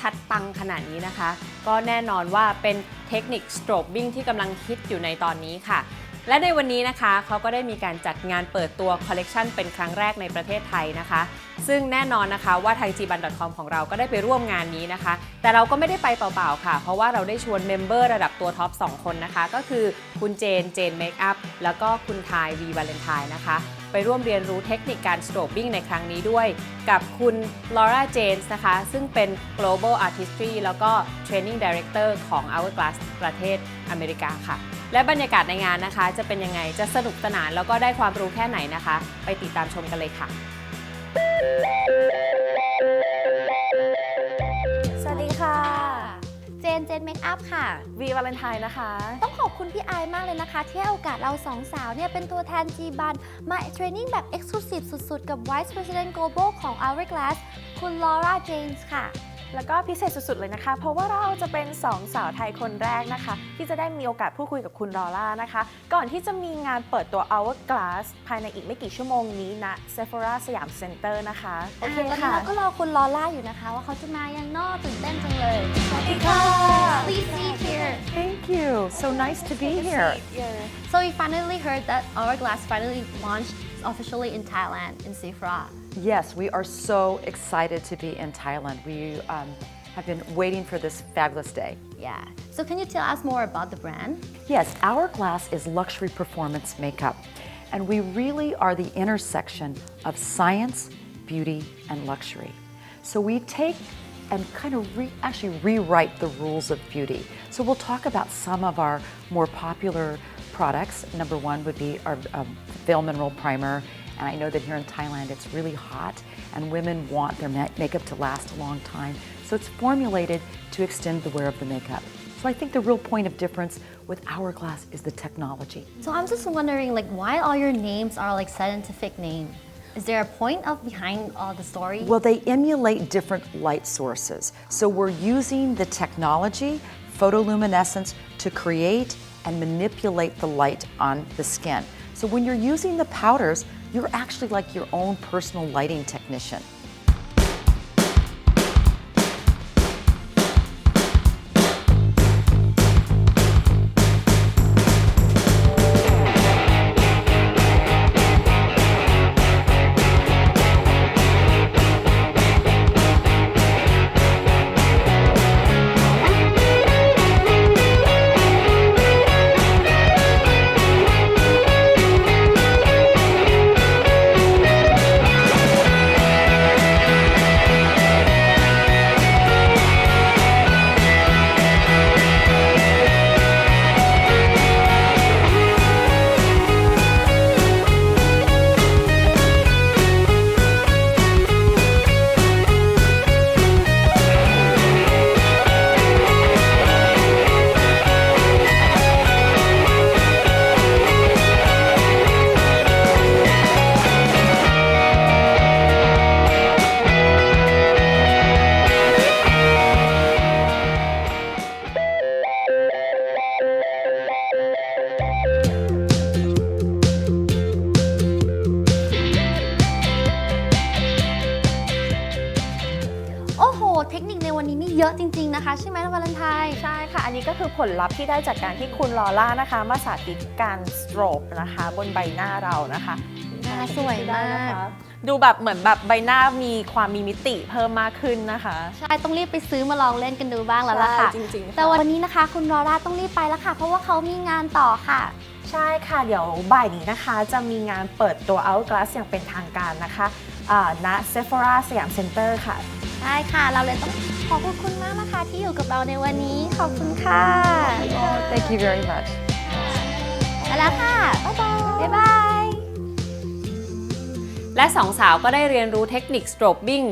ชัดปังขนาดนี้นะคะ ก็แน่นอนว่าเป็นเทคนิค strobing ที่กำลังฮิตอยู่ในตอนนี้ค่ะ และในวันนี้นะคะเขาก็ได้มีการจัดงานเปิดตัวคอลเลกชันเป็นครั้งแรกในประเทศไทยนะคะ ซึ่งแน่นอนนะคะว่าทาง gban.com ของเราก็ได้ไปร่วมงานนี้นะคะ แต่เราก็ไม่ได้ไปเปล่าๆค่ะ เพราะว่าเราได้ชวนเมมเบอร์ระดับตัวท็อป 2 คนนะคะ ก็คือคุณเจนเจนเมคอัพแล้วก็คุณทายวีวาเลนไทน์นะคะ ไปร่วมเรียนรู้เทคนิคการ strobing ในครั้งนี้ด้วย กับคุณลอร่าเจนส์นะคะ ซึ่งเป็น global artistry แล้วก็ training director ของ Hourglass ประเทศอเมริกาค่ะ และบรรยากาศในงานนะคะ จะเป็นยังไงจะสนุกสนานแล้วก็ได้ความรู้แค่ไหนนะคะ ไปติดตามชมกันเลยค่ะ เจนเจนเมคอัพค่ะ วีวาเลนไทน์นะคะ ต้องขอบคุณพี่ไอายมากเลยนะคะ ที่ให้โอกาสเราสองสาวเนี่ยเป็นตัวแทน G บันมาเทรนนิ่งแบบ Exclusive สุดๆ กับ Vice President Global ของ Hourglass คุณลอร่าเจนส์ค่ะ แล้วก็พิเศษสุดๆเลยนะคะ เพราะว่าเราจะเป็นสองสาวไทยคนแรกนะคะ ที่จะได้มีโอกาสพูดคุยกับคุณลอร่านะคะ ก่อนที่จะมีงานเปิดตัว Hourglass ภายในอีกไม่กี่ชั่วโมงนี้ณ Sephora สยามเซ็นเตอร์นะคะ โอเคตอนนี้ค่ะเราก็รอคุณลอร่าอยู่นะคะ ว่าเขาจะมายังนอกตื่นเต้นจังเลย สวัสดีค่ะ Please sit here Thank you. So nice to be here. So we finally heard that Hourglass finally launched officially in Thailand in Sephora Yes, we are so excited to be in Thailand. We um, have been waiting for this fabulous day. yeah so can you tell us more about the brand Yes, Hourglass is luxury performance makeup, and we really are the intersection of science, beauty, and luxury. So we take and kind of re- actually rewrite the rules of beauty. So we'll talk about some of our more popular products. Number one would be our um, Veil Mineral Primer, and I know that here in Thailand it's really hot, and women want their ma- makeup to last a long time. So it's formulated to extend the wear of the makeup. So I think the real point of difference with Hourglass is the technology. So I'm just wondering, like, why all your names are like scientific name? Is there a point of behind all the story? Well, they emulate different light sources. So we're using the technology, photoluminescence, to create and manipulate the light on the skin. So when you're using the powders, you're actually like your own personal lighting technician. เทคนิคในวันนี้นี่เยอะจริง ๆนะคะ ใช่ไหมวาเลนไทน์ใช่ค่ะ อันนี้ก็คือผลลัพธ์ที่ได้จากการที่คุณลอร่านะคะ มาสาธิตการสโตรบนะคะ บนใบหน้าเรานะคะหน้าสวยมาก ดูแบบเหมือนแบบใบหน้ามีความมีมิติเพิ่มมากขึ้นนะคะ ใช่ ต้องรีบไปซื้อมาลองเล่นกันดูบ้างแล้วล่ะค่ะใช่จริงๆค่ะแต่วันนี้นะคะ คุณลอร่าต้องรีบไปแล้วค่ะ เพราะว่าเขามีงานต่อค่ะใช่ค่ะ เดี๋ยวบ่ายนี้นะคะ จะมีงานเปิดตัว Hourglass อย่างเป็นทางการนะคะอ่าณ Sephora สยามเซ็นเตอร์ค่ะ ใช่ค่ะ เราเลยต้องขอบคุณคุณมากนะคะที่อยู่กับเราในวันนี้ ขอบคุณค่ะ Oh, thank you very much. ไปแล้วค่ะ บ๊ายบาย บ๊ายบาย และสองสาวก็ได้เรียนรู้เทคนิค strobing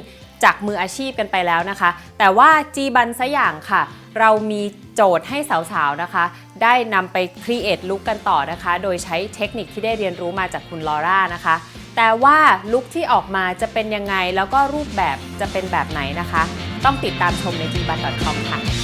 จากมืออาชีพกันไปแล้วนะคะ แต่ว่าจีบันซะอย่างค่ะ เรามีโจทย์ให้สาวๆนะคะ ได้นำไป create ลุคกันต่อนะคะ โดยใช้เทคนิคที่ได้เรียนรู้มาจากคุณลอร่านะคะ แต่ว่าลุคที่ออกมาจะเป็นยังไง แล้วก็รูปแบบจะเป็นแบบไหนนะคะ ต้องติดตามชมใน gban.com ค่ะ